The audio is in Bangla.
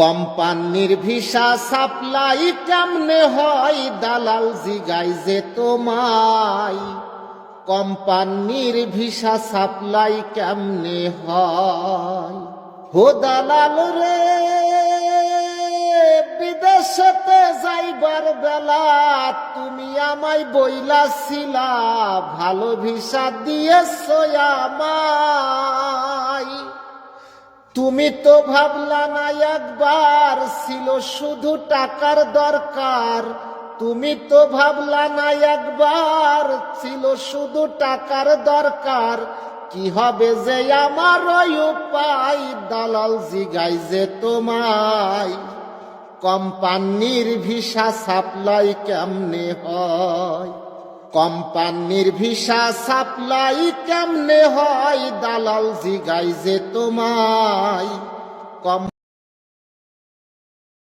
কোম্পানির ভিসা সাপ্লাই কেমনে হয়? দালাল জিগাই যে তোমায়। কোম্পানির ভিসা সাপ্লাই কেমনে হয়? হো দালাল রে, বিদেশেতে যাইবার বেলা তুমি আমায় বইলাছিলা, ভালো ভিসা দিয়েছ আমায়। তুমি তো ভাবলা না একবার ছিল শুধু টাকার দরকার। তুমি তো ভাবলা না একবার ছিল শুধু টাকার দরকার। কি হবে যে আমার ওই উপায়? দালাল জিগাই যে তোমায়। কোম্পানির ভিসা সাপ্লাই কেমনে হয়? কোম্পানির ভিসা সাপ্লাই কেমনে হয়? দালাল জিগাই যে তোমায়। কম